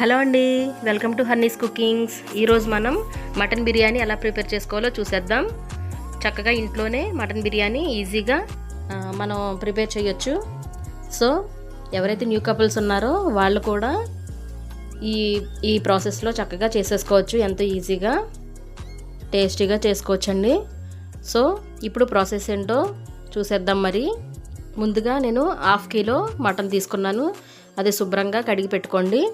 Hello అండి welcome to హన్నీస్ cookings. ఈరోజు మనం మటన్ బిర్యానీ ఎలా ప్రిపేర్ చేసుకోవాలో చూసేద్దాం. చక్కగా ఇంట్లోనే మటన్ బిర్యానీ ఈజీగా మనం ప్రిపేర్ చేయొచ్చు. సో ఎవరైతే న్యూ కపుల్స్ ఉన్నారో వాళ్ళు కూడా ఈ ఈ ప్రాసెస్లో చక్కగా చేసేసుకోవచ్చు. ఎంతో ఈజీగా టేస్టీగా చేసుకోవచ్చండి. సో ఇప్పుడు ప్రాసెస్ ఏంటో చూసేద్దాం మరి. ముందుగా నేను హాఫ్ కిలో మటన్ తీసుకున్నాను. అది శుభ్రంగా కడిగి పెట్టుకోండి.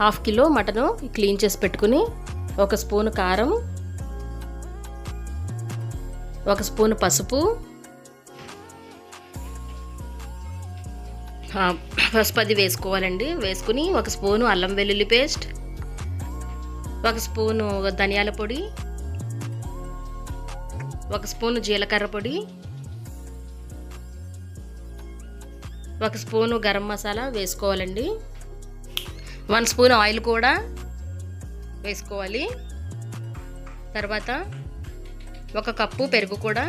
హాఫ్ కిలో మటను క్లీన్ చేసి పెట్టుకుని ఒక స్పూన్ కారం ఒక స్పూన్ పసుపు పసుపు అది వేసుకోవాలండి. వేసుకుని ఒక స్పూను అల్లం వెల్లుల్లి పేస్ట్ ఒక స్పూను ధనియాల పొడి ఒక స్పూను జీలకర్ర పొడి ఒక స్పూను గరం మసాలా వేసుకోవాలండి. వన్ స్పూన్ ఆయిల్ కూడా వేసుకోవాలి. తర్వాత ఒక కప్పు పెరుగు కూడా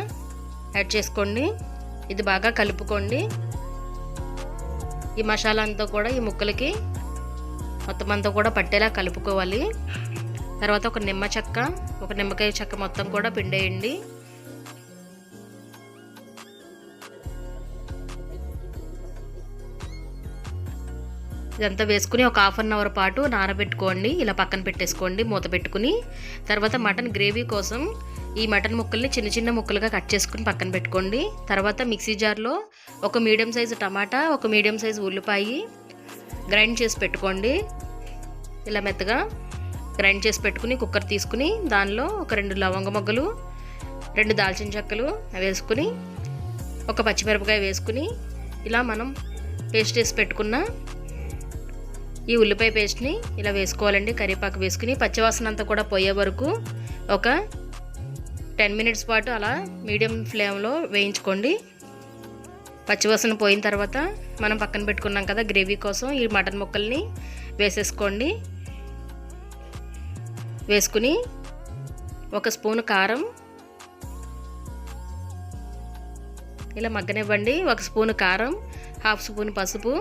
యాడ్ చేసుకోండి. ఇది బాగా కలుపుకోండి. ఈ మసాలా అంతా కూడా ఈ ముక్కలకి మొత్తం అంతా కూడా పట్టేలా కలుపుకోవాలి. తర్వాత ఒక నిమ్మ చెక్క ఒక నిమ్మకాయ చెక్క మొత్తం కూడా పిండేయండి. ఇదంతా వేసుకుని ఒక హాఫ్ అన్ అవర్ పాటు నానబెట్టుకోండి. ఇలా పక్కన పెట్టేసుకోండి మూత పెట్టుకుని. తర్వాత మటన్ గ్రేవీ కోసం ఈ మటన్ ముక్కల్ని చిన్న చిన్న ముక్కలుగా కట్ చేసుకుని పక్కన పెట్టుకోండి. తర్వాత మిక్సీ జార్లో ఒక మీడియం సైజు టమాటా ఒక మీడియం సైజు ఉల్లిపాయ గ్రైండ్ చేసి పెట్టుకోండి. ఇలా మెత్తగా గ్రైండ్ చేసి పెట్టుకుని కుక్కర్ తీసుకుని దానిలో ఒక రెండు లవంగ మొగ్గలు రెండు దాల్చిన చెక్కలు వేసుకుని ఒక పచ్చిమిరపకాయ వేసుకుని ఇలా మనం పేస్ట్ చేసి పెట్టుకున్న ఈ ఉల్లిపాయ పేస్ట్ని ఇలా వేసుకోవాలండి కరివేపాకు వేసుకుని పచ్చివాసన అంతా కూడా పోయే వరకు ఒక టెన్ మినిట్స్ పాటు అలా మీడియం ఫ్లేమ్లో వేయించుకోండి. పచ్చివాసన పోయిన తర్వాత మనం పక్కన పెట్టుకున్నాం కదా గ్రేవీ కోసం ఈ మటన్ ముక్కల్ని వేసేసుకోండి. వేసుకుని ఒక స్పూన్ కారం ఇలా మగ్గనివ్వండి. ఒక స్పూన్ కారం హాఫ్ స్పూన్ పసుపు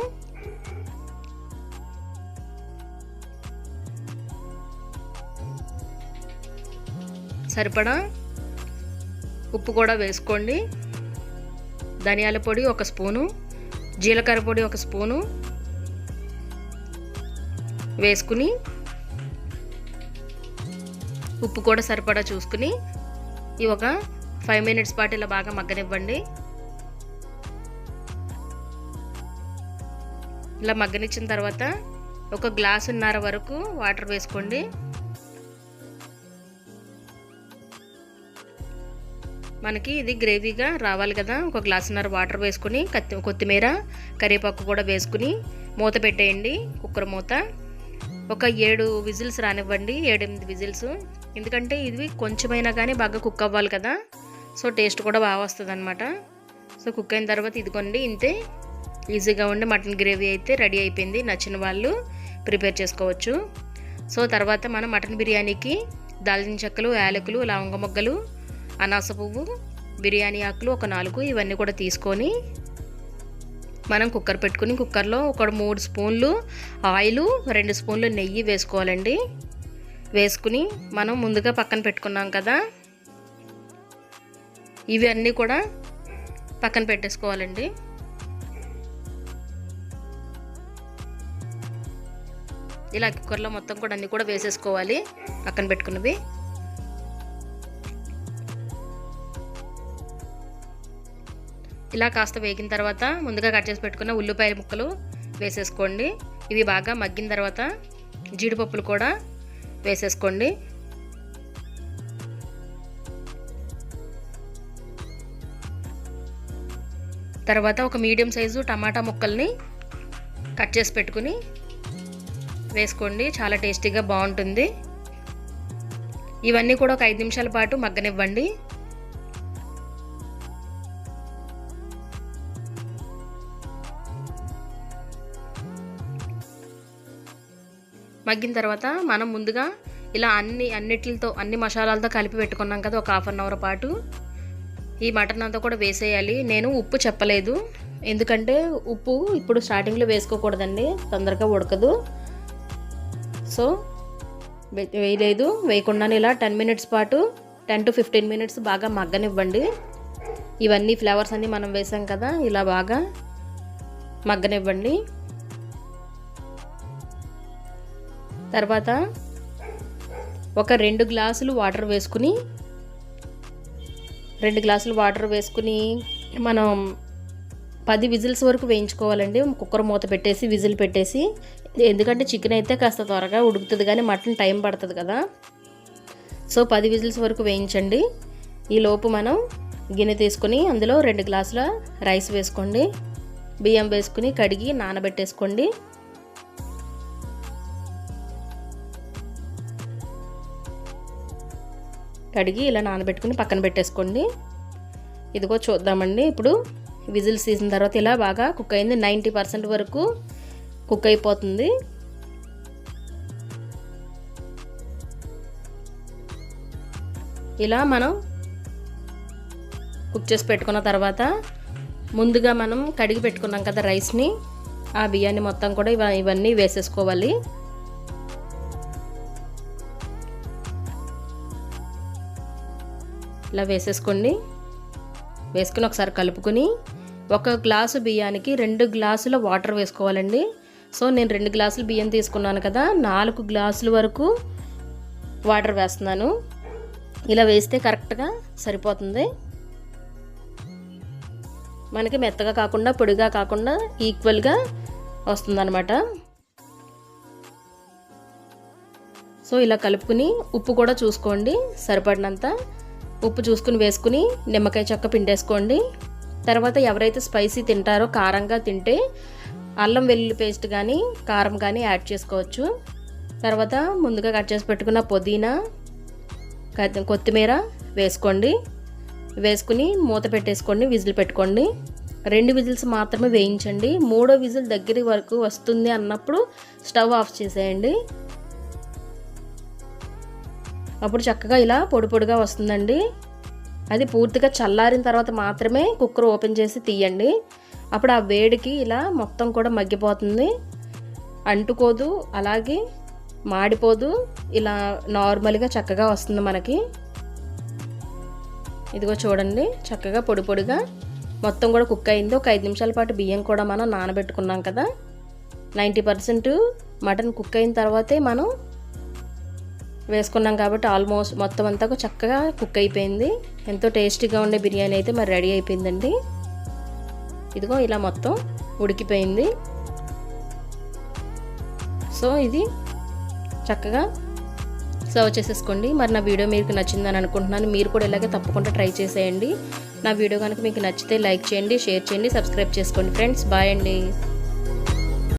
సరిపడా ఉప్పు కూడా వేసుకోండి. ధనియాల పొడి ఒక స్పూను జీలకర్ర పొడి ఒక స్పూను వేసుకుని ఉప్పు కూడా సరిపడా చూసుకుని ఈ ఒక ఫైవ్ మినిట్స్ పాటు ఇలా బాగా మగ్గనివ్వండి. ఇలా మగ్గనిచ్చిన తర్వాత ఒక గ్లాసున్నర వరకు వాటర్ వేసుకోండి. మనకి ఇది గ్రేవీగా రావాలి కదా. ఒక గ్లాసున్నర వాటర్ వేసుకుని కత్తి కొత్తిమీర కరివేపాకు కూడా వేసుకుని మూత పెట్టేయండి కుక్కర్ మూత. ఒక ఏడు విజిల్స్ రానివ్వండి ఏడెనిమిది విజిల్స్. ఎందుకంటే ఇది కొంచెమైనా కానీ బాగా కుక్ అవ్వాలి కదా. సో టేస్ట్ కూడా బాగా వస్తుంది అనమాట సో కుక్ అయిన తర్వాత ఇదిగోండి ఇంతే. ఈజీగా ఉండి మటన్ గ్రేవీ అయితే రెడీ అయిపోయింది. నచ్చిన వాళ్ళు ప్రిపేర్ చేసుకోవచ్చు. సో తర్వాత మనం మటన్ బిర్యానీకి దాల్చిన చెక్కలు యాలకులు లవంగ మొగ్గలు అనాస పువ్వు బిర్యానీ ఆకులు ఒక నాలుగు ఇవన్నీ కూడా తీసుకొని మనం కుక్కర్ పెట్టుకుని కుక్కర్లో ఒక మూడు స్పూన్లు ఆయిల్ రెండు స్పూన్లు నెయ్యి వేసుకోవాలండి. వేసుకుని మనం ముందుగా పక్కన పెట్టుకున్నాం కదా ఇవి అన్నీ కూడా పక్కన పెట్టేసుకోవాలండి. ఇలా కుక్కర్లో మొత్తం కూడా అన్నీ కూడా వేసేసుకోవాలి పక్కన పెట్టుకున్నవి. ఇలా కాస్త వేగిన తర్వాత ముందుగా కట్ చేసి పెట్టుకున్న ఉల్లిపాయ ముక్కలు వేసేసుకోండి. ఇవి బాగా మగ్గిన తర్వాత జీడిపప్పులు కూడా వేసేసుకోండి. తర్వాత ఒక మీడియం సైజు టమాటా ముక్కల్ని కట్ చేసి పెట్టుకుని వేసుకోండి. చాలా టేస్టీగా బాగుంటుంది. ఇవన్నీ కూడా ఒక ఐదు నిమిషాల పాటు మగ్గనివ్వండి. మగ్గిన తర్వాత మనం ముందుగా ఇలా అన్ని అన్నిటితో అన్ని మసాలాలతో కలిపి పెట్టుకున్నాం కదా ఒక హాఫ్ అన్ అవర్ పాటు. ఈ మటన్ అంతా కూడా వేసేయాలి. నేను ఉప్పు చెప్పలేదు. ఎందుకంటే ఉప్పు ఇప్పుడు స్టార్టింగ్లో వేసుకోకూడదండి. తొందరగా ఉడకదు. సో వేయలేదు. వేయకుండానే ఇలా టెన్ మినిట్స్ పాటు టెన్ టు ఫిఫ్టీన్ మినిట్స్ బాగా మగ్గనివ్వండి. ఇవన్నీ ఫ్లేవర్స్ అన్నీ మనం వేసాం కదా ఇలా బాగా మగ్గనివ్వండి. తర్వాత ఒక రెండు గ్లాసులు వాటర్ వేసుకుని రెండు గ్లాసులు వాటర్ వేసుకుని మనం పది విజిల్స్ వరకు వేయించుకోవాలండి. కుక్కర్ మూత పెట్టేసి విజిల్ పెట్టేసి. ఎందుకంటే చికెన్ అయితే కాస్త త్వరగా ఉడుకుతుంది కానీ మటన్ టైం పడుతుంది కదా. సో పది విజిల్స్ వరకు వేయించండి. ఈ లోపు మనం గిన్నె తీసుకొని అందులో రెండు గ్లాసుల రైస్ వేసుకోండి. బియ్యం వేసుకుని కడిగి నానబెట్టేసుకోండి. కడిగి ఇలా నానబెట్టుకుని పక్కన పెట్టేసుకోండి. ఇదిగో చూద్దామండి. ఇప్పుడు విజిల్ సీజన్ తర్వాత ఇలా బాగా కుక్ అయింది. నైంటీ పర్సెంట్ వరకు కుక్ అయిపోతుంది. ఇలా మనం కుక్ చేసి పెట్టుకున్న తర్వాత ముందుగా మనం కడిగి పెట్టుకున్నాం కదా రైస్ని ఆ బియ్యాన్ని మొత్తం కూడా ఇవన్నీ వేసేసుకోవాలి. ఇలా వేసేసుకోండి. వేసుకుని ఒకసారి కలుపుకొని ఒక గ్లాసు బియ్యానికి రెండు గ్లాసుల వాటర్ వేసుకోవాలండి. సో నేను రెండు గ్లాసులు బియ్యం తీసుకున్నాను కదా నాలుగు గ్లాసుల వరకు వాటర్ వేస్తున్నాను. ఇలా వేస్తే కరెక్ట్గా సరిపోతుంది. మనకి మెత్తగా కాకుండా పొడిగా కాకుండా ఈక్వల్గా వస్తుందన్నమాట. సో ఇలా కలుపుకుని ఉప్పు కూడా చూసుకోండి సరిపడినంత. ఉప్పు చూసుకుని వేసుకుని నిమ్మకాయ చెక్క పిండేసుకోండి. తర్వాత ఎవరైతే స్పైసీ తింటారో కారంగా తింటే అల్లం వెల్లుల్లి పేస్ట్ కానీ కారం కానీ యాడ్ చేసుకోవచ్చు. తర్వాత ముందుగా కట్ చేసి పెట్టుకున్న పుదీనా కొత్తిమీర వేసుకోండి. వేసుకుని మూత పెట్టేసుకోండి విజిల్ పెట్టుకోండి. రెండు విజిల్స్ మాత్రమే వేయించండి. మూడో విజిల్ దగ్గర వరకు వస్తుంది అన్నప్పుడు స్టవ్ ఆఫ్ చేసేయండి. అప్పుడు చక్కగా ఇలా పొడి పొడిగా వస్తుందండి. అది పూర్తిగా చల్లారిన తర్వాత మాత్రమే కుక్కర్ ఓపెన్ చేసి తీయండి. అప్పుడు ఆ వేడికి ఇలా మొత్తం కూడా మగ్గిపోతుంది. అంటుకోదు అలాగే మాడిపోదు ఇలా నార్మల్గా చక్కగా వస్తుంది మనకి. ఇదిగో చూడండి చక్కగా పొడి పొడిగా మొత్తం కూడా కుక్ అయింది. ఒక ఐదు నిమిషాల పాటు బియ్యం కూడా మనం నానబెట్టుకున్నాం కదా. నైంటీ పర్సెంట్ మటన్ కుక్ అయిన తర్వాతే మనం వేసుకున్నాం కాబట్టి ఆల్మోస్ట్ మొత్తం అంతా చక్కగా కుక్ అయిపోయింది. ఎంతో టేస్టీగా ఉండే బిర్యానీ అయితే మరి రెడీ అయిపోయిందండి. ఇదిగో ఇలా మొత్తం ఉడికిపోయింది. సో ఇది చక్కగా సర్వ్ చేసేసుకోండి. మరి నా వీడియో మీకు నచ్చిందని అనుకుంటున్నాను. మీరు కూడా ఇలాగే తప్పకుండా ట్రై చేసేయండి. నా వీడియో కనుక మీకు నచ్చితే లైక్ చేయండి షేర్ చేయండి సబ్స్క్రైబ్ చేసుకోండి. ఫ్రెండ్స్ బాయ్ అండి.